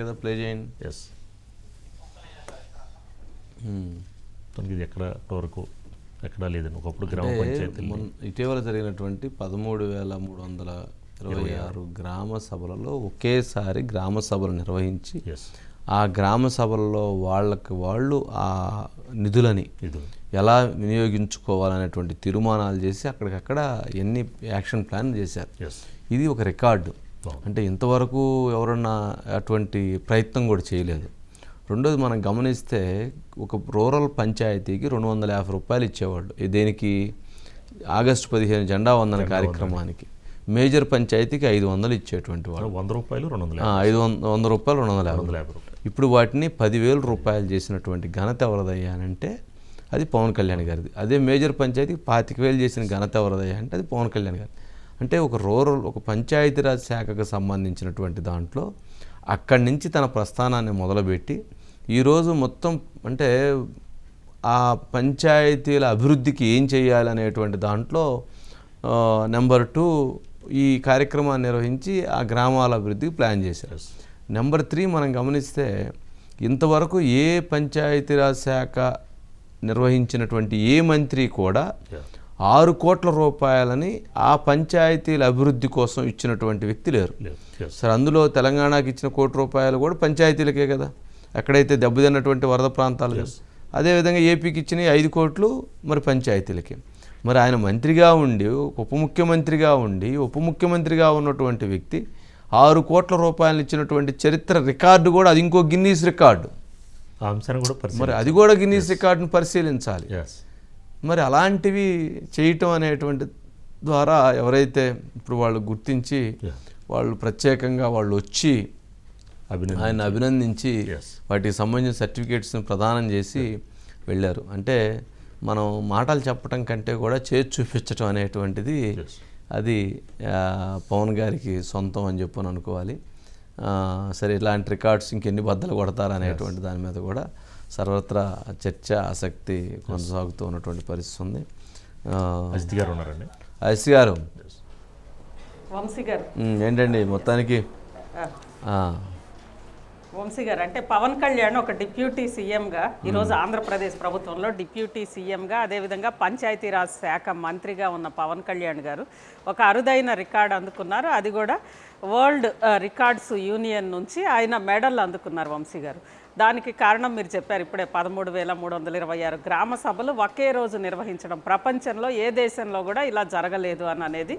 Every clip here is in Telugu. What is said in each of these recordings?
కదా ప్లే చేయండి. ఎస్ తనకి ఇది ఎక్కడ వరకు ఎక్కడా లేదండి. ఒకప్పుడు గ్రామ పంచాయతీ ఇటీవల జరిగినటువంటి పదమూడు వేల మూడు వందల ఇరవై ఆరు గ్రామ సభలలో ఒకేసారి గ్రామ సభలు నిర్వహించి ఆ గ్రామ సభలలో వాళ్ళకి వాళ్ళు ఆ నిధులని ఎలా వినియోగించుకోవాలనేటువంటి తీర్మానాలు చేసి అక్కడికక్కడ ఎన్ని యాక్షన్ ప్లాన్ చేశారు. ఇది ఒక రికార్డు. అంటే ఇంతవరకు ఎవరన్నా అటువంటి ప్రయత్నం కూడా చేయలేదు. రెండోది మనం గమనిస్తే ఒక రూరల్ పంచాయతీకి రెండు వందల యాభై రూపాయలు ఇచ్చేవాళ్ళు. దేనికి ఆగస్టు పదిహేను జెండా వందన కార్యక్రమానికి. మేజర్ పంచాయతీకి ఐదు వందలు ఇచ్చేటువంటి వాళ్ళు. వంద రూపాయలు రెండు వందల ఐదు వంద వంద రూపాయలు రెండు వందల యాభై వందల యాభై రూపాయలు. ఇప్పుడు వాటిని పదివేల రూపాయలు చేసినటువంటి ఘనత ఎవరిదయ్యా అంటే అది పవన్ కళ్యాణ్ గారిది. అదే మేజర్ పంచాయతీకి పాతిక వేలు చేసిన ఘనత ఎవరిదయ్యా అంటే అది పవన్ కళ్యాణ్ గారి అంటే ఒక రూరల్ ఒక పంచాయతీరాజ్ శాఖకు సంబంధించినటువంటి దాంట్లో అక్కడి నుంచి తన ప్రస్థానాన్ని మొదలుపెట్టి ఈరోజు మొత్తం అంటే ఆ పంచాయతీల అభివృద్ధికి ఏం చేయాలనేటువంటి దాంట్లో ఆ, నెంబర్ టూ ఈ కార్యక్రమాన్ని నిర్వహించి ఆ గ్రామాల అభివృద్ధికి ప్లాన్ చేశారు. నెంబర్ త్రీ మనం గమనిస్తే ఇంతవరకు ఏ పంచాయతీరాజ్ శాఖ నిర్వహించినటువంటి ఏ మంత్రి కూడా ఆరు కోట్ల రూపాయలని ఆ పంచాయతీల అభివృద్ధి కోసం ఇచ్చినటువంటి వ్యక్తి లేరు. సరే అందులో తెలంగాణకి ఇచ్చిన కోటి రూపాయలు కూడా పంచాయతీలకే కదా. ఎక్కడైతే దెబ్బతిన్నటువంటి వరద ప్రాంతాలు కదా. అదేవిధంగా ఏపీకి ఇచ్చిన ఐదు కోట్లు మరి పంచాయతీలకి. మరి ఆయన మంత్రిగా ఉండి ఉప ముఖ్యమంత్రిగా ఉండి ఉప ముఖ్యమంత్రిగా ఉన్నటువంటి వ్యక్తి ఆరు కోట్ల రూపాయలు ఇచ్చినటువంటి చరిత్ర రికార్డు కూడా అది ఇంకో గిన్నీస్ రికార్డు. మరి అది కూడా గిన్నీస్ రికార్డును పరిశీలించాలి. మరి అలాంటివి చేయటం అనేటువంటి ద్వారా ఎవరైతే ఇప్పుడు వాళ్ళు గుర్తించి. వాళ్ళు ప్రత్యేకంగా వాళ్ళు వచ్చి ఆయన అభినందించి. వాటికి సంబంధించిన సర్టిఫికేట్స్ని ప్రదానం చేసి వెళ్ళారు అంటే మనం మాటలు చెప్పటం కంటే కూడా చేసి చూపించటం అనేటువంటిది. అది పవన్ గారికి సొంతం అని చెప్పని అనుకోవాలి సరే ఇలాంటి రికార్డ్స్ ఇంకెన్ని బద్దలు కొడతారు అనేటువంటి దాని మీద కూడా సర్వత్రా చర్చ ఆసక్తి కొనసాగుతూ ఉన్నటువంటి పరిస్థితి ఉంది. ఆ, అజిత్ గారు ఉన్నారండి. గారు. వంశీ గారు. ఏంటండి మొత్తానికి? ఆ, ఆ, వంశీ గారు అంటే పవన్ కళ్యాణ్ ఒక డిప్యూటీ సీఎంగా ఈరోజు ఆంధ్రప్రదేశ్ ప్రభుత్వంలో డిప్యూటీ సీఎంగా అదేవిధంగా పంచాయతీరాజ్ శాఖ మంత్రిగా ఉన్న పవన్ కళ్యాణ్ గారు ఒక అరుదైన రికార్డు అందుకున్నారు. అది కూడా వరల్డ్ రికార్డ్స్ యూనియన్ నుంచి ఆయన మెడల్ అందుకున్నారు వంశీ గారు. దానికి కారణం మీరు చెప్పారు ఇప్పుడే పదమూడు వేల మూడు వందల ఇరవై ఆరు గ్రామ సభలు ఒకే రోజు నిర్వహించడం. ప్రపంచంలో ఏ దేశంలో కూడా ఇలా జరగలేదు అని అనేది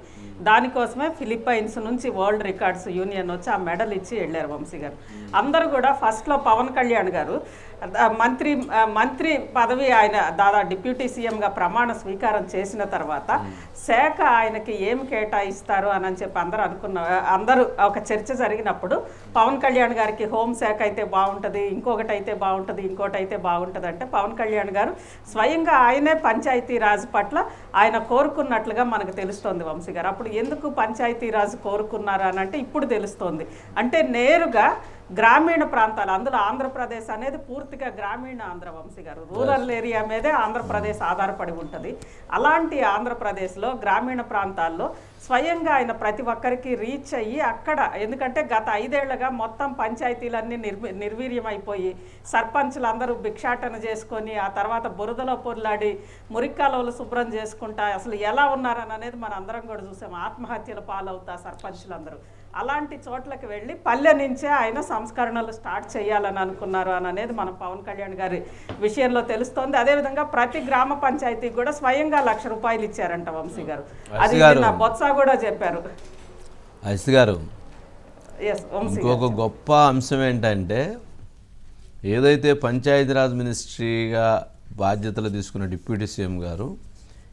దానికోసమే ఫిలిప్పైన్స్ నుంచి వరల్డ్ రికార్డ్స్ యూనియన్ వచ్చి ఆ మెడల్ ఇచ్చి వెళ్ళారు వంశీ గారు. అందరూ కూడా ఫస్ట్లో పవన్ కళ్యాణ్ గారు మంత్రి మంత్రి పదవి ఆయన దాదా డిప్యూటీ సీఎంగా ప్రమాణ స్వీకారం చేసిన తర్వాత శాఖ ఆయనకి ఏం కేటాయిస్తారు అని అని చెప్పి అందరూ అనుకున్న అందరూ ఒక చర్చ జరిగినప్పుడు పవన్ కళ్యాణ్ గారికి హోం శాఖ అయితే బాగుంటుంది ఇంకొకటి అయితే బాగుంటుంది ఇంకోటి అయితే బాగుంటుంది అంటే పవన్ కళ్యాణ్ గారు స్వయంగా ఆయనే పంచాయతీరాజ్ పట్ల ఆయన కోరుకున్నట్లుగా మనకు తెలుస్తోంది వంశీ గారు. అప్పుడు ఎందుకు పంచాయతీరాజ్ కోరుకున్నారు అని అంటే ఇప్పుడు తెలుస్తోంది. అంటే నేరుగా గ్రామీణ ప్రాంతాలు అందులో ఆంధ్రప్రదేశ్ అనేది పూర్తిగా గ్రామీణ ఆంధ్ర వంశీ గారు రూరల్ ఏరియా మీదే ఆంధ్రప్రదేశ్ ఆధారపడి ఉంటుంది. అలాంటి ఆంధ్రప్రదేశ్లో గ్రామీణ ప్రాంతాల్లో స్వయంగా ఆయన ప్రతి ఒక్కరికి రీచ్ అయ్యి అక్కడ ఎందుకంటే గత ఐదేళ్ళుగా మొత్తం పంచాయతీలన్నీ నిర్వి నిర్వీర్యమైపోయి సర్పంచులు అందరూ భిక్షాటన చేసుకొని ఆ తర్వాత బురదలో పొర్లాడి మురిక్కాలవలు శుభ్రం చేసుకుంటా అసలు ఎలా ఉన్నారని అనేది మన అందరం కూడా చూసాం. ఆత్మహత్యల పాలవుతా సర్పంచులందరూ. అలాంటి చోట్లకి వెళ్ళి పల్లె నుంచే ఆయన సంస్కరణలు స్టార్ట్ చేయాలని అనుకున్నారు అని అనేది మనం పవన్ కళ్యాణ్ గారి విషయంలో తెలుస్తోంది అదేవిధంగా ప్రతి గ్రామ పంచాయతీకి కూడా స్వయంగా లక్ష రూపాయలు ఇచ్చారంట వంశీ గారు అది. నా బొత్స కూడా చెప్పారు అసి గారు ఎస్ వంశీ గారు. ఇంకొక గొప్ప అంశం ఏంటంటే ఏదైతే పంచాయతీరాజ్ మినిస్ట్రీగా బాధ్యతలు తీసుకున్న డిప్యూటీ సీఎం గారు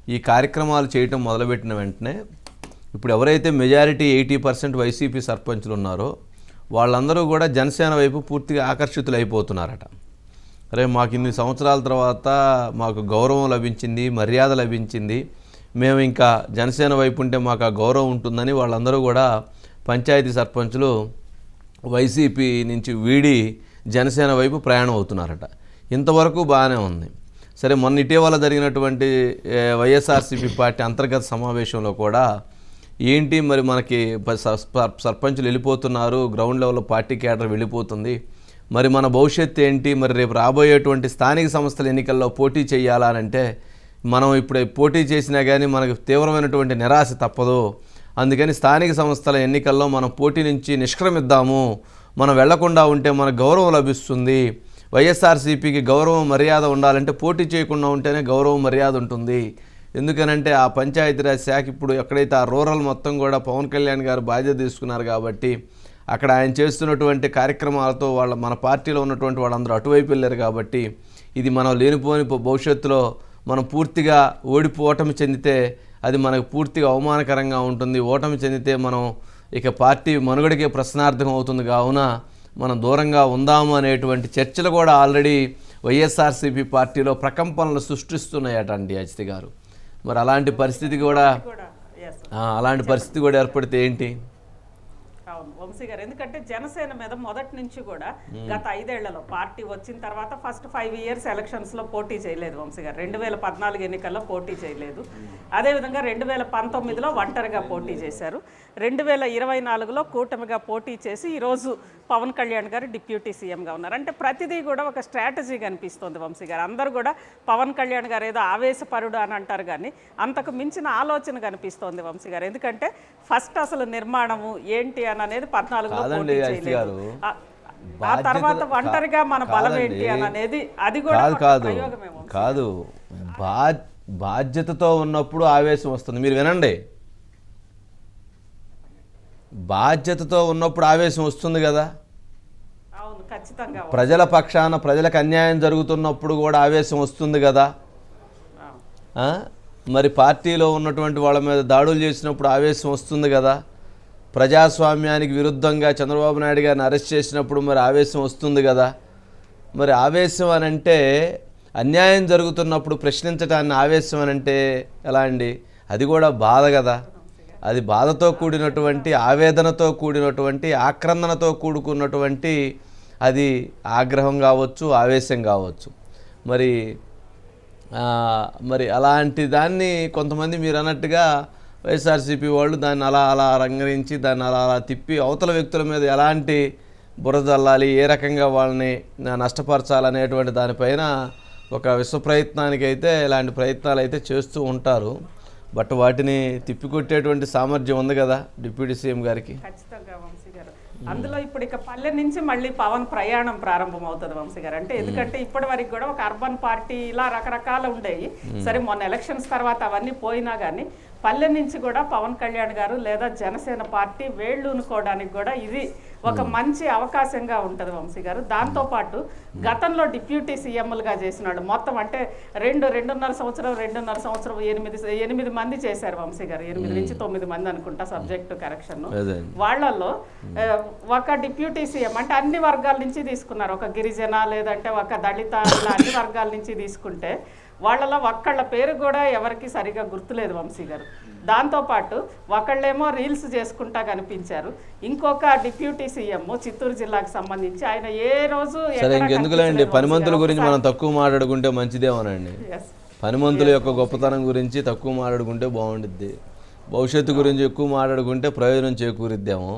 ఈ కార్యక్రమాలు చేయటం మొదలుపెట్టిన వెంటనే ఇప్పుడు ఎవరైతే మెజారిటీ ఎయిటీ పర్సెంట్ వైసీపీ సర్పంచులు ఉన్నారో వాళ్ళందరూ కూడా జనసేన వైపు పూర్తిగా ఆకర్షితులు అయిపోతున్నారట అరే మాకు ఇన్ని సంవత్సరాల తర్వాత మాకు గౌరవం లభించింది మర్యాద లభించింది మేము ఇంకా జనసేన వైపు ఉంటే మాకు ఆ గౌరవం ఉంటుందని వాళ్ళందరూ కూడా పంచాయతీ సర్పంచులు వైసీపీ నుంచి వీడి జనసేన వైపు ప్రయాణం అవుతున్నారట. ఇంతవరకు బాగానే ఉంది. సరే మొన్న ఇటీవల జరిగినటువంటి వైఎస్ఆర్సీపీ పార్టీ అంతర్గత సమావేశంలో కూడా ఏంటి మరి మనకి సర్- సర్పంచులు వెళ్ళిపోతున్నారు గ్రౌండ్ లెవెల్లో పార్టీ క్యాడర్ వెళ్ళిపోతుంది. మరి మన భవిష్యత్తు ఏంటి? మరి రేపు రాబోయేటువంటి స్థానిక సంస్థల ఎన్నికల్లో పోటీ చేయాలనంటే మనం ఇప్పుడు పోటీ చేసినా కానీ మనకు తీవ్రమైనటువంటి నిరాశ తప్పదు. అందుకని స్థానిక సంస్థల ఎన్నికల్లో మనం పోటీ నుంచి నిష్క్రమిద్దాము. మనం వెళ్ళకుండా ఉంటే మనకు గౌరవం లభిస్తుంది. వైఎస్ఆర్సీపీకి గౌరవం మర్యాద ఉండాలంటే పోటీ చేయకుండా ఉంటేనే గౌరవం మర్యాద ఉంటుంది. ఎందుకనంటే ఆ పంచాయతీరాజ్ శాఖ ఇప్పుడు ఎక్కడైతే ఆ రూరల్ మొత్తం కూడా పవన్ కళ్యాణ్ గారు బాధ్యత తీసుకున్నారు కాబట్టి అక్కడ ఆయన చేస్తున్నటువంటి కార్యక్రమాలతో వాళ్ళ మన పార్టీలో ఉన్నటువంటి వాళ్ళందరూ అటువైపు వెళ్ళారు కాబట్టి ఇది మనం లేనిపోని భవిష్యత్తులో మనం పూర్తిగా ఓడిపోవటం చెందితే అది మనకు పూర్తిగా అవమానకరంగా ఉంటుంది. ఓటమి చెందితే మనం ఇక పార్టీ మనుగడకే ప్రశ్నార్థం అవుతుంది. కావున మనం దూరంగా ఉందాము అనేటువంటి చర్చలు కూడా ఆల్రెడీ వైఎస్ఆర్సీపీ పార్టీలో ప్రకంపనలు సృష్టిస్తున్నాయట అండి అజిత్ గారు. మరి అలాంటి పరిస్థితి కూడా అలాంటి పరిస్థితి కూడా ఏర్పడితే ఏంటి? వంశీ గారు. ఎందుకంటే జనసేన మీద మొదటి నుంచి కూడా గత ఐదేళ్ళలో పార్టీ వచ్చిన తర్వాత ఫస్ట్ ఫైవ్ ఇయర్స్ ఎలక్షన్స్లో పోటీ చేయలేదు వంశీ గారు. రెండు వేల పద్నాలుగు ఎన్నికల్లో పోటీ చేయలేదు. అదేవిధంగా రెండు వేల పంతొమ్మిదిలో ఒంటరిగా పోటీ చేశారు. రెండు వేల ఇరవై నాలుగులో కూటమిగా పోటీ చేసి ఈరోజు పవన్ కళ్యాణ్ గారు డిప్యూటీ సీఎంగా ఉన్నారు. అంటే ప్రతిదీ కూడా ఒక స్ట్రాటజీ కనిపిస్తుంది వంశీ గారు. అందరూ కూడా పవన్ కళ్యాణ్ గారు ఏదో ఆవేశపరుడు అని అంటారు కానీ అంతకు మించిన ఆలోచన కనిపిస్తోంది వంశీ గారు. ఎందుకంటే ఫస్ట్ అసలు నిర్మాణము ఏంటి అని అనేది గారు. ఆ- ఆ తర్వాత ఒంటరిగా మన బలం. ఏంటి అని అనేది అది కూడా కాదు కాదు. బా బాధ్యతతో ఉన్నప్పుడు ఆవేశం వస్తుంది. మీరు వినండి. బాధ్యతతో ఉన్నప్పుడు ఆవేశం వస్తుంది కదా. ప్రజల పక్షాన ప్రజలకు అన్యాయం జరుగుతున్నప్పుడు కూడా ఆవేశం వస్తుంది కదా? మరి పార్టీలో ఉన్నటువంటి వాళ్ళ మీద దాడులు చేసినప్పుడు ఆవేశం వస్తుంది కదా. ప్రజాస్వామ్యానికి విరుద్ధంగా చంద్రబాబు నాయుడు గారిని అరెస్ట్ చేసినప్పుడు మరి ఆవేశం వస్తుంది కదా. మరి ఆవేశం అని అంటే అన్యాయం జరుగుతున్నప్పుడు ప్రశ్నించడాన్ని ఆవేశం అని అంటే ఎలా అండి? అది కూడా బాధ కదా. అది బాధతో కూడినటువంటి ఆవేదనతో కూడినటువంటి ఆక్రందనతో కూడుకున్నటువంటి అది ఆగ్రహం కావచ్చు ఆవేశం కావచ్చు. మరి మరి అలాంటి దాన్ని కొంతమంది మీరు అన్నట్టుగా వైఎస్ఆర్సీపీ వాళ్ళు దాన్ని అలా అలా రంగరించి దాన్ని అలా అలా తిప్పి అవతల వ్యక్తుల మీద ఎలాంటి బురద చల్లాలి ఏ రకంగా వాళ్ళని నష్టపరచాలనేటువంటి దానిపైన ఒక విశ్వ ప్రయత్నానికి అయితే ఇలాంటి ప్రయత్నాలు అయితే చేస్తూ ఉంటారు. బట్ వాటిని తిప్పికొట్టేటువంటి సామర్థ్యం ఉంది కదా డిప్యూటీ సీఎం గారికి. ఖచ్చితంగా వంశీ గారు. అందులో ఇప్పుడు ఇక పల్లె నుంచి మళ్ళీ పవన్ ప్రయాణం ప్రారంభం అవుతుంది వంశీ గారు. అంటే ఎందుకంటే ఇప్పటి వరకు కూడా ఒక అర్బన్ పార్టీ ఇలా రకరకాల ఉండేవి సరే మొన్న ఎలక్షన్స్ తర్వాత అవన్నీ పోయినా కానీ పల్లె నుంచి కూడా పవన్ కళ్యాణ్ గారు లేదా జనసేన పార్టీ వేళ్ళూనుకోవడానికి కూడా ఇది ఒక మంచి అవకాశంగా ఉంటుంది వంశీ గారు. దాంతోపాటు గతంలో డిప్యూటీ సీఎంలుగా చేసినాడు. మొత్తం అంటే రెండు రెండున్నర సంవత్సరం రెండున్నర సంవత్సరం ఎనిమిది ఎనిమిది మంది చేశారు వంశీ గారు. ఎనిమిది నుంచి తొమ్మిది మంది అనుకుంటా సబ్జెక్టు కరెక్షన్ వాళ్ళల్లో ఒక డిప్యూటీ సీఎం అంటే అన్ని వర్గాల నుంచి తీసుకున్నారు. ఒక గిరిజన లేదంటే ఒక దళిత అన్ని వర్గాల నుంచి తీసుకుంటే వాళ్ళలో ఒక్కళ్ళ పేరు కూడా ఎవరికి సరిగా గుర్తులేదు వంశీ గారు. దాంతోపాటు ఒకళ్ళేమో రీల్స్ చేసుకుంటా కనిపించారు. ఇంకొక డిప్యూటీ సీఎం చిత్తూరు జిల్లాకు సంబంధించి ఆయన ఏ రోజు ఇంకెందుకులేండి పనిమంతుల గురించి గారు. మనం తక్కువ మాట్లాడుకుంటే మంచిదేమోనండి. పనిమంతుల యొక్క గొప్పతనం గురించి తక్కువ మాట్లాడుకుంటే బాగుండిద్ది. భవిష్యత్తు గురించి ఎక్కువ మాట్లాడుకుంటే ప్రయోజనం చేకూరిద్దేమో.